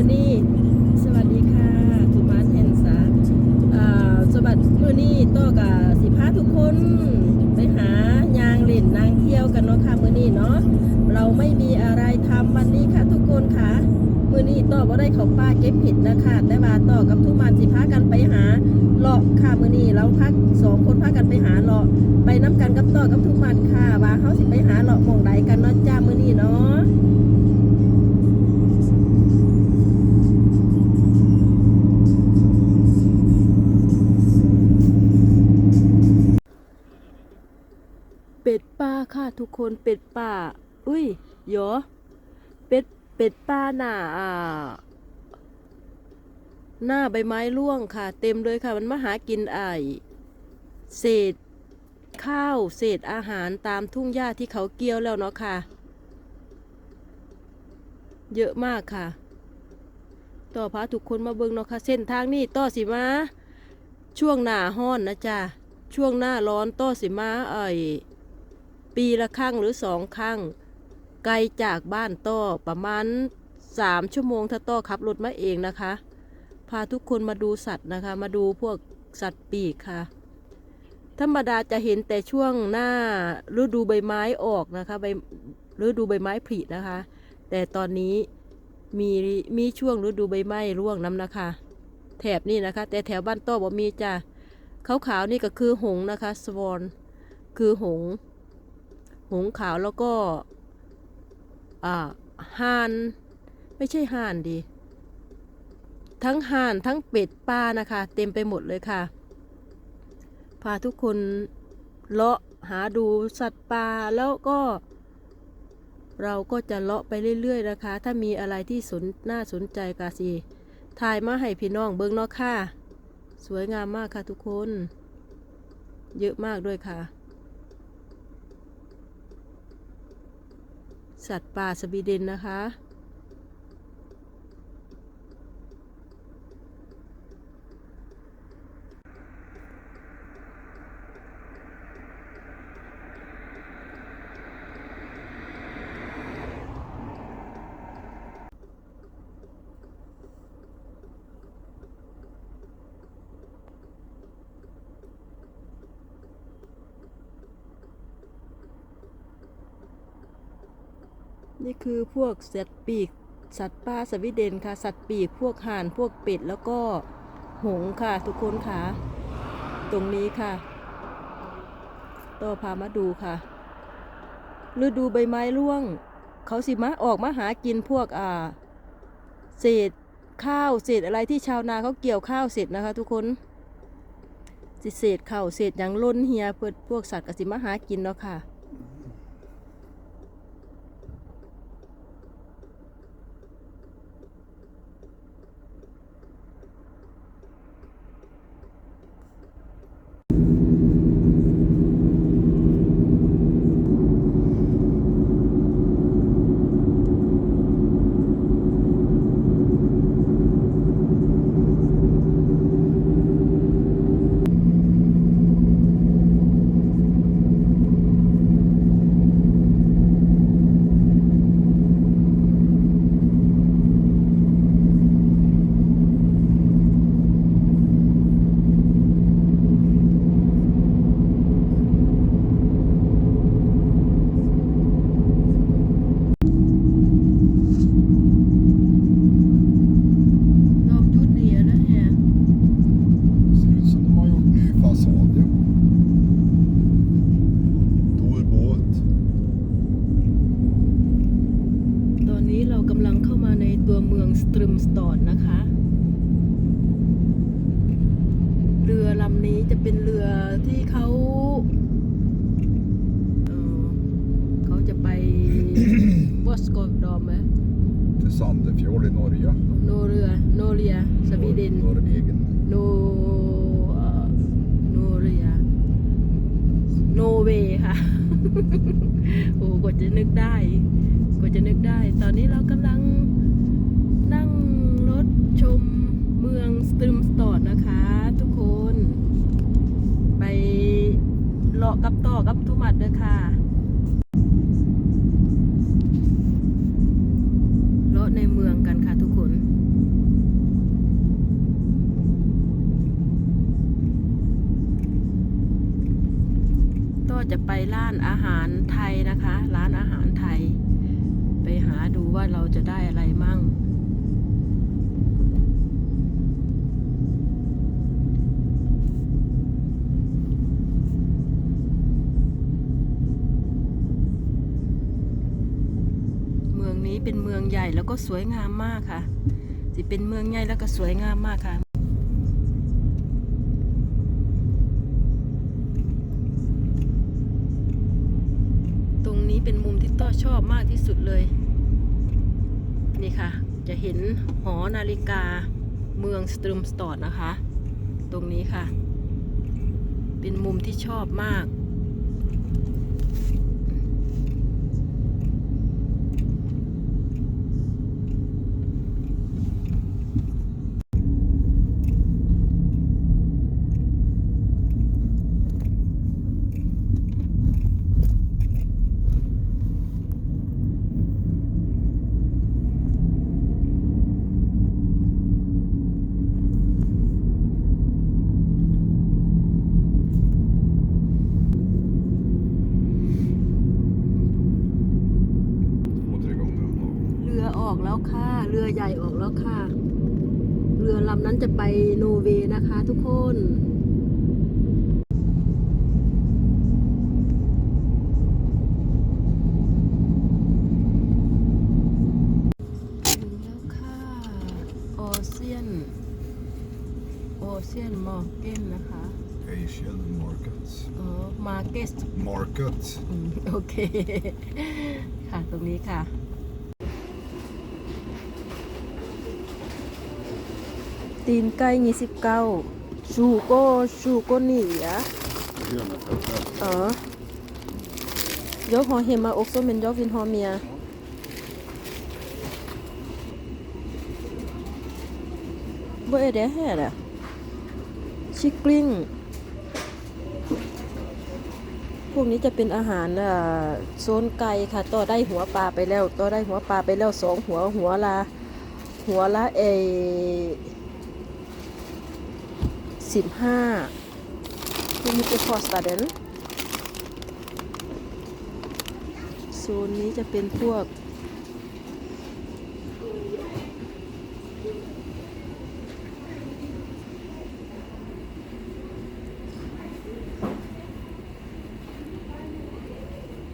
อนี้สวัสดีค่ะทุบ้านเห่งสาสวัสดีมือนี้ต่อกับสิพาทุกคนไปหายางเล่นนางเที่ยวกันเนาะค่ะมือนี้เนาะเราไม่มีอะไรทำวันนี้ค่ะทุกคนค่ะมือนี้ต่อบ่ได้เขาป้าเก็บผิดนะคะแต่ว่าต่อกับทุกมานสิพากันไปหาเลาะค่ะมือนี้เราพักสองคนพากันไปหาเลาะไปน้ากันกับต่อกับทุกมานค่ะว่าเขาสิไปหาเลาะมองใดกันเนาะจ้า ทุกคนเป็ดป่า อุ้ยเหรอเป็ดเป็ดป่าหน้าอ่าหน้าใบไม้ร่วงค่ะ เต็มเลยค่ะมันมาหากินไอเศษข้าวเศษอาหารตามทุ่งหญ้าที่เขาเกี่ยวแล้วเนาะค่ะ เยอะมากค่ะ ต่อพาทุกคนมาเบิ่งเนาะค่ะ เส้นทางนี้ต่อสิมา ช่วงหน้าห้อนนะจ๊ะช่วงหน้าร้อนต่อสิมาไอ ปีละครั้งหรือสองครั้งไกลจากบ้านต้อประมาณสามชั่วโมงถ้าต้อขับรถมาเองนะคะ พาทุกคนมาดูสัตว์นะคะ มาดูพวกสัตว์ปีกค่ะ ธรรมดาจะเห็นแต่ช่วงหน้าฤดูใบไม้ออกนะคะใบฤดูใบไม้ผลินะคะ แต่ตอนนี้มีมีช่วงฤดูใบไม้ร่วงน้ำนะคะ แถบนี้นะคะ แต่แถวบ้านต้อบ่มีจ้ะขาวๆนี่ก็คือหงส์นะคะสวอนคือหงส์ หงขาวแล้วก็อ่าห่านไม่ใช่ห่านดี ทั้งห่านทั้งเป็ดปลานะคะ เต็มไปหมดเลยค่ะ พาทุกคนเลาะหาดูสัตว์ป่าแล้วก็ เราก็จะเลาะไปเรื่อยๆนะคะ ถ้ามีอะไรที่สนน่าสนใจกาสีถ่ายมาให้พี่น้องเบิ้งเนาะค่ะ สวยงามมากค่ะทุกคน เยอะมากด้วยค่ะ สัตว์ป่าสวีเดนนะคะ นี่คือพวกสัตว์ปีก สัตว์ป่าสวีเดนค่ะ สัตว์ปีกพวกห่านพวกเป็ดแล้วก็หงส์ค่ะ ทุกคนค่ะ ตรงนี้ค่ะต่อพามาดูค่ะฤดูใบไม้ร่วง เขาสิมาออกมาหากินพวกอ่า เศษข้าวเศษอะไรที่ชาวนาเขาเกี่ยวข้าวเสร็จนะคะ ทุกคนเศษข้าวเศษหยังล้นเฮียเพื่อพวกสัตว์กสิมาหากินเนาะค่ะ De gjorde det här. Ser ut som de har gjort ny fasad ju. Stor båt. ตอนนี้เรากำลังเข้ามาในตัวเมืองสตรึมสตอดนะคะ เรือลำนี้จะเป็นเรือที่เขาเอ่อเขาจะไปวอสกอดอมไหม Till Sandefjord i Norge. โนเรือโนเรียสวีเดน Norwegen. โนเอ่อโนเรียโนเวย์ค่ะ โอ้กว่าจะนึกได้ กว่าจะนึกได้ ตอนนี้เรากำลังนั่งาะกับต่อกับทุมัดด้วยค่ะรถในเมืองกันค่ะทุกคนต่อจะไปร้านอาหารไทยนะคะ ร้านอาหารไทย ไปหาดูว่าเราจะได้อะไรมั่ง ใหญ่แล้วก็สวยงามมากค่ะสิเป็นเมืองใหญ่แล้วก็สวยงามมากค่ะ ตรงนี้เป็นมุมที่ต้อชอบมากที่สุดเลย นี่ค่ะ จะเห็นหอนาฬิกาเมืองสตรูมสตอร์นะคะ ตรงนี้ค่ะ เป็นมุมที่ชอบมาก Två, tre gånger om dagen. เรือออกแล้วค่ะ เรือใหญ่ออกแล้วค่ะ เรือลำนั้นจะไปโนเวย์นะคะทุกคนถึงแล้วค่ะโอเซียนโอเซียนมอร์เกนนะคะ Asian market. อ๋อมาร์เก็ต Market. อืมโอเค ค่ะ ตรงนี้ค่ะ ตีนไก่ยี่สิบเก้าชูโก้ชูโก้หนีอะ Gröna pepper. อ๋อ jag har hemma också men jag vill ha mer vad är det här då? kyckling พวกนี้จะเป็นอาหารอ่าโซนไก่ค่ะ ต่อได้หัวปลาไปแล้ว ต่อได้หัวปลาไปแล้วสองหัวหัวละหัวละเอ สิบห้าคุณมิเตคอสตาเดนโซนนี้จะเป็นพวก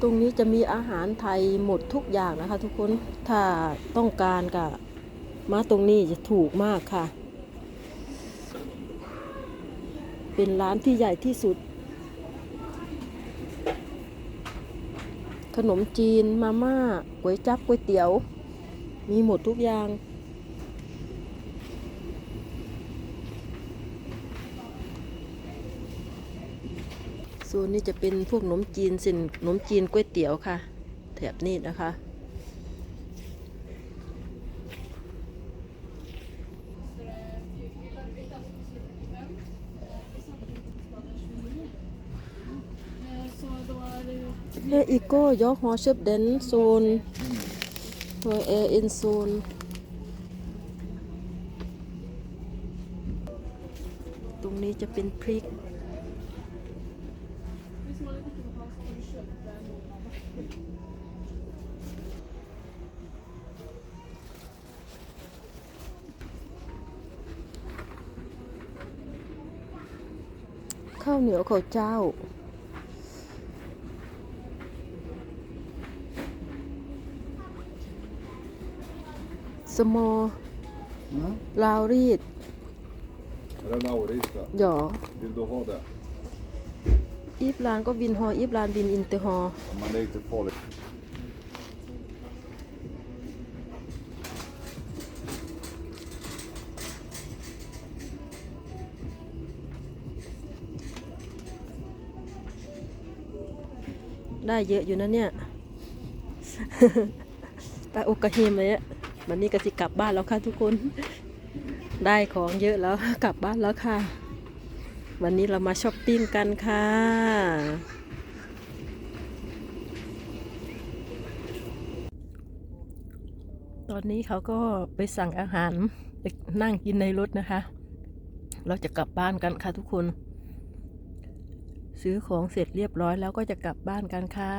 ตรงนี้จะมีอาหารไทยหมดทุกอย่างนะคะทุกคน ถ้าต้องการก็มาตรงนี้จะถูกมากค่ะ เป็นร้านที่ใหญ่ที่สุด ขนมจีนมาม่าก๋วยจั๊บก๋วยเตี๋ยว มีหมดทุกอย่าง ส่วนนี้จะเป็นพวกขนมจีนสินขนมจีนก๋วยเตี๋ยวค่ะ แถบนี้นะคะ และอีโก้ยอฮอเชฟเดนโซนเฮอเออินโซนตรงนี้จะเป็นพริก ข้าวเหนียวข้าวเจ้า สมอ Mm. ลาวรีด Är det Laurita? หยอ Vill du ha det? อีฟลานก็วินฮออีฟลานวินอินเตอร์ฮอ Men det är inte farligt. ได้เยอะอยู่นะเนี่ย ตาอกกระเฮมเลยอะ วันนี้ก็สิกลับบ้านแล้วค่ะทุกคน ได้ของเยอะแล้วกลับบ้านแล้วค่ะ วันนี้เรามาช้อปปิ้งกันค่ะ ตอนนี้เขาก็ไปสั่งอาหารนั่งกินในรถนะคะ เราจะกลับบ้านกันค่ะทุกคน ซื้อของเสร็จเรียบร้อยแล้วก็จะกลับบ้านกันค่ะ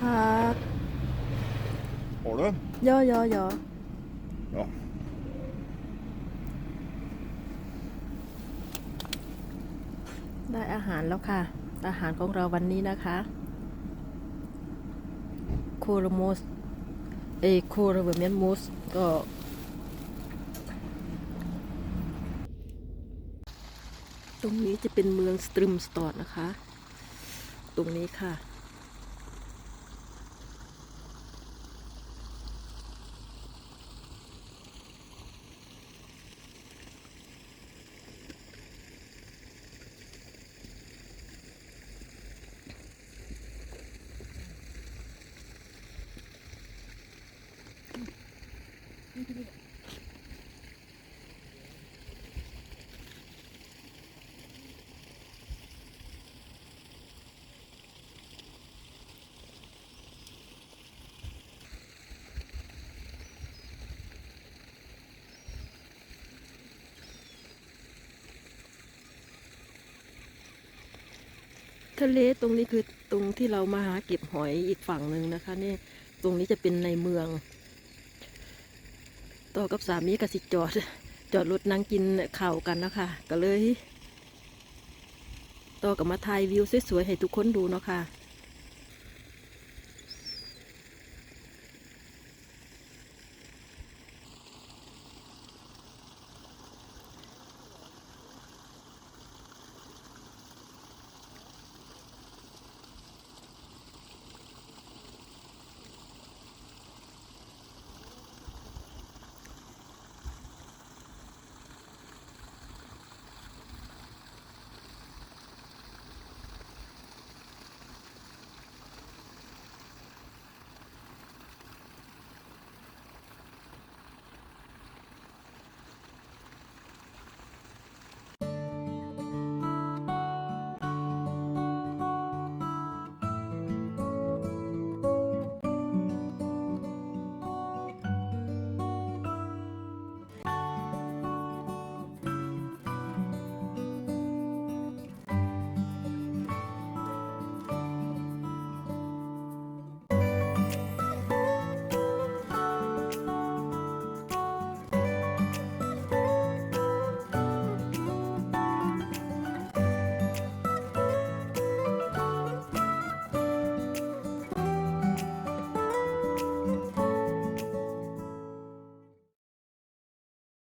ทัก Har du? ย่อย่อย่อ Ja. ได้อาหารแล้วค่ะ อาหารของเราวันนี้นะคะโคโรโมสเอยโคโรเบเมียนมูสก็ตรงนี้จะเป็นเมืองสตริมสตอร์นะคะ ตรงนี้ค่ะ ทะเลตรงนี้คือตรงที่เรามาหาเก็บหอยอีกฝั่งหนึ่งนะคะนี่ตรงนี้จะเป็นในเมือง ต่อกับสามีกับสิจอด จอดรถนั่งกินข่าวกันนะคะ ก็เลย ต่อกับมาถ่ายวิวสวยๆให้ทุกคนดูเนาะค่ะ